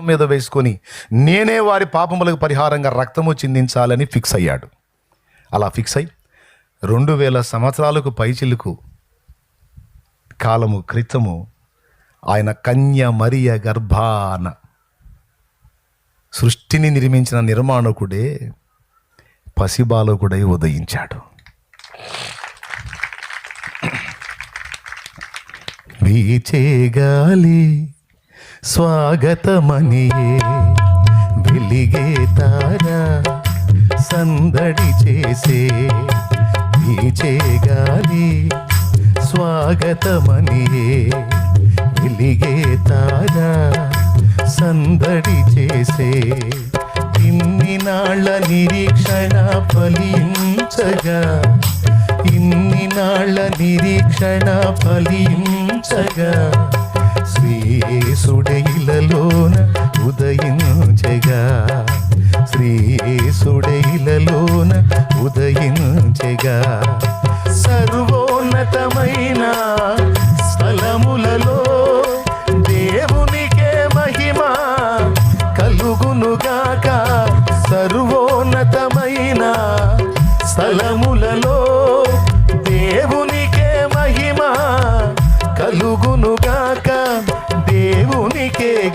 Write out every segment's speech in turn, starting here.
మీద వేసుకొని నేనే వారి పాపములకు పరిహారంగా రక్తము చిందించాలని ఫిక్స్ అయ్యాడు. అలా ఫిక్స్ అయి రెండు వేల సంవత్సరాలకు పైచిలుకు కాలము క్రితము ఆయన కన్య మరియ గర్భాన సృష్టిని నిర్మించిన నిర్మాణకుడే పసిబాలకుడై ఉదయించాడు. వీచేగాలి స్వాగతమనియే వెలిగే తారా సందడి చేసే వీచేగాలి స్వాగతమనియే వెలిగే తారా సందడి చేసే ఇన్ని నాళ్ళ నిరీక్షణ ఫలించగా ఇన్ని నాళ్ళ నిరీక్షణ ఫలించగా. శ్రీసుడైలలోన ఉదయించగా. శ్రీసుడైలలోన ఉదయించగా. సర్వోన్నతమైన స్థలములలో దేవునికే మహిమ కలుగునుగాక. సర్వో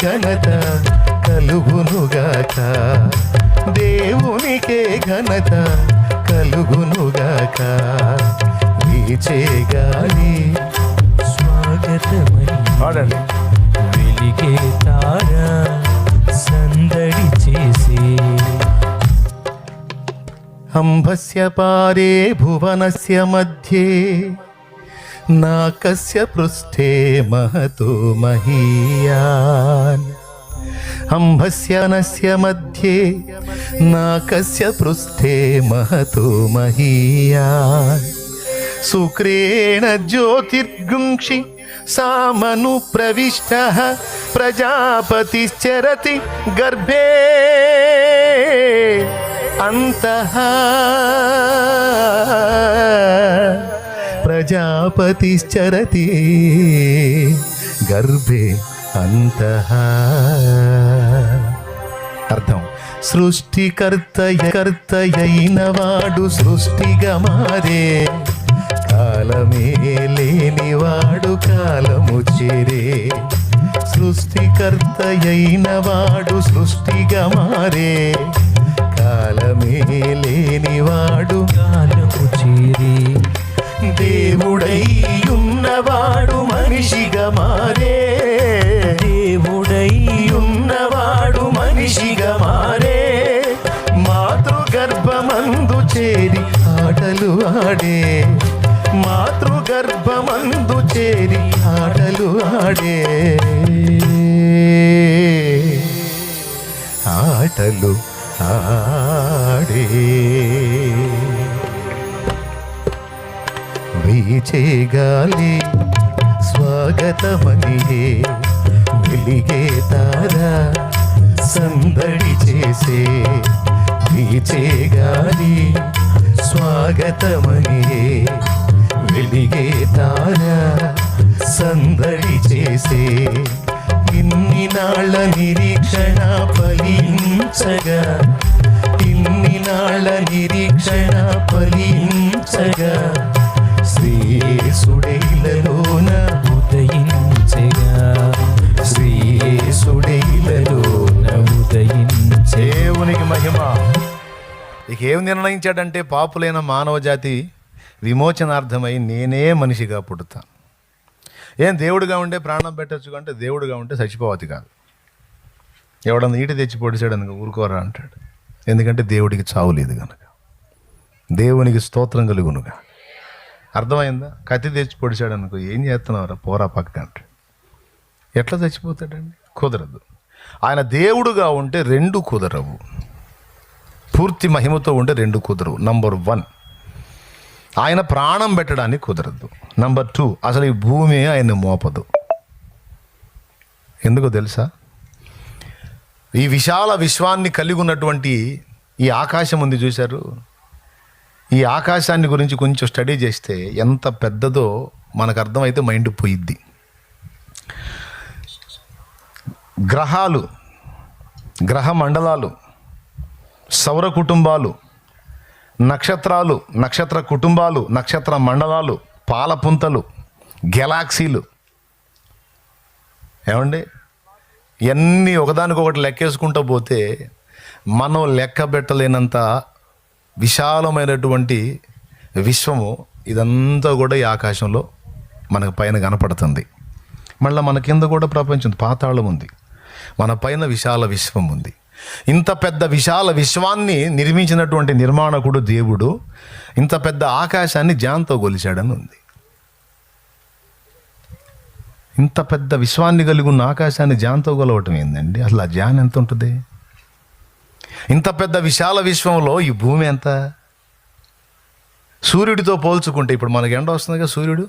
ఘనత కలుగునుగాక. దేవునికే ఘనత కలుగునుగాక. వీచే గాలి స్వాగతమని పాడండి. వెలిగే తార సందడి చేసి. అంబస్య పారే భువనస్య మధ్యే. నాకస్య పృష్ఠే మహతో మహీయాన్. అంబస్యనస్య మధ్యే నాకస్య పృష్ఠే మహతో మహీయాన్. శుక్రేణ జ్యోతిర్గుంక్షి సామను ప్రవిష్ట ప్రజాపతిశ్చరతి గర్భే. అంతః ప్రజాపతిశ్చరతి గర్భే అంత. అర్థం. సృష్టికర్తయ కర్తయైన వాడు సృష్టిగా మారే. కాలమే లేనివాడు కాలము చేరే. సృష్టికర్తయైన వాడు సృష్టిగా మారే. ఆడే. మాతృగర్భమందు చేరి ఆటలు ఆడే. ఆటలు ఆడే. వీచే గాలి స్వాగతమనియే. వెలిగే తారా సందడి చేసే. వీచే గాలి స్వాగతమయ్యే వెలిగే తార సందడి చేసే ఇన్ని నాళ్ళ నిరీక్షణ ఫలించగా ఇన్ని నాళ్ళ నిరీక్షణ ఫలించగా. ఇక ఏం నిర్ణయించాడంటే పాపులైన మానవజాతి విమోచనార్థమై నేనే మనిషిగా పుడతాను ఏం దేవుడిగా ఉంటే ప్రాణం పెట్టచ్చు అంటే దేవుడిగా ఉంటే చచ్చిపోవద్దు కాదు. ఎవడన్నా నీటి తెచ్చి పొడిచాడు అనుకో ఊరుకోరా అంటాడు. ఎందుకంటే దేవుడికి చావు లేదు కనుక దేవునికి స్తోత్రం కలుగునుగా. అర్థమైందా? కత్తి తెచ్చి పొడిచాడు అనుకో ఏం చేస్తున్నావురా? పోరా పక్క అంటాడు. ఎట్లా చచ్చిపోతాడండి? కుదరదు. ఆయన దేవుడుగా ఉంటే రెండు కుదరవు. పూర్తి మహిమతో ఉండే రెండు కుదరవు నంబర్ వన్ ఆయన ప్రాణం పెట్టడానికి కుదరదు. నంబర్ టూ అసలు ఈ భూమి ఆయన మోపదు. ఎందుకో తెలుసా? ఈ విశాల విశ్వాన్ని కలిగి ఉన్నటువంటి ఈ ఆకాశం ఉంది చూశారు? ఈ ఆకాశాన్ని గురించి కొంచెం స్టడీ చేస్తే ఎంత పెద్దదో మనకు అర్థమైతే మైండ్ పోయిద్ది. గ్రహాలు గ్రహ మండలాలు సౌర కుటుంబాలు నక్షత్రాలు నక్షత్ర కుటుంబాలు నక్షత్ర మండలాలు పాలపుంతలు గెలాక్సీలు. ఏమండి? ఇవన్నీ ఒకదానికొకటి లెక్కేసుకుంటూ పోతే మనం లెక్క పెట్టలేనంత విశాలమైనటువంటి విశ్వము ఇదంతా కూడా ఈ ఆకాశంలో మనకు పైన కనపడుతుంది. మళ్ళీ మన కింద కూడా ప్రపంచం పాతాళం ఉంది. మన పైన విశాల విశ్వం ఉంది. ఇంత పెద్ద విశాల విశ్వాన్ని నిర్మించినటువంటి నిర్మాణకుడు దేవుడు ఇంత పెద్ద ఆకాశాన్ని జాన్తో గొలిచాడని ఉంది. ఇంత పెద్ద విశ్వాన్ని కలిగి ఉన్న ఆకాశాన్ని జాన్తో కొలవటం ఏందండి? అసలు ఆ జాన్ ఎంత ఉంటుంది? ఇంత పెద్ద విశాల విశ్వంలో ఈ భూమి ఎంత? సూర్యుడితో పోల్చుకుంటే ఇప్పుడు మనకి ఎండ వస్తుంది కదా సూర్యుడు?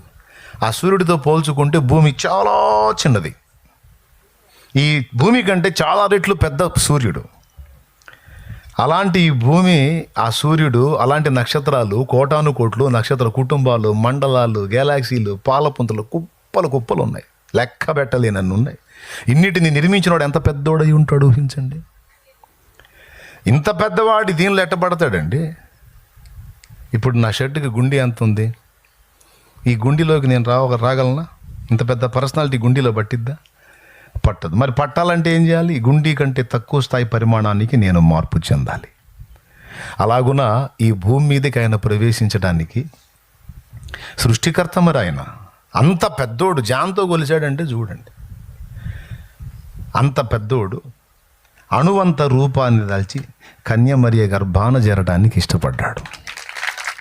ఆ సూర్యుడితో పోల్చుకుంటే భూమి చాలా చిన్నది. ఈ భూమి కంటే చాలా రెట్లు పెద్ద సూర్యుడు. అలాంటి ఈ భూమి ఆ సూర్యుడు అలాంటి నక్షత్రాలు కోటాను కోట్లు నక్షత్ర కుటుంబాలు మండలాలు గెలాక్సీలు పాలపుంతలు కుప్పలు కుప్పలు ఉన్నాయి. లెక్క పెట్టలేనన్ను ఉన్నాయి. ఇన్నిటిని నిర్మించినవాడు ఎంత పెద్దోడై ఉంటాడు ఊహించండి. ఇంత పెద్దవాడి దీనిలో ఎట్టబడతాడండి ఇప్పుడు నా షర్టుకి గుండి ఎంత ఉంది? ఈ గుండిలోకి నేను రా రాగలనా? ఇంత పెద్ద పర్సనాలిటీ గుండిలో పట్టిద్దా? పట్టదు. మరి పట్టాలంటే ఏం చేయాలి? ఈ గుండీ కంటే తక్కువ స్థాయి పరిమాణానికి నేను మార్పు చెందాలి. అలాగున ఈ భూమి మీదకి ఆయన ప్రవేశించడానికి సృష్టికర్త మరి ఆయన. అంత పెద్దోడు జాన్తో కొలిచాడంటే చూడండి. అంత పెద్దోడు అణువంత రూపాన్ని దాల్చి కన్యమరియ గర్భాన చేరడానికి ఇష్టపడ్డాడు.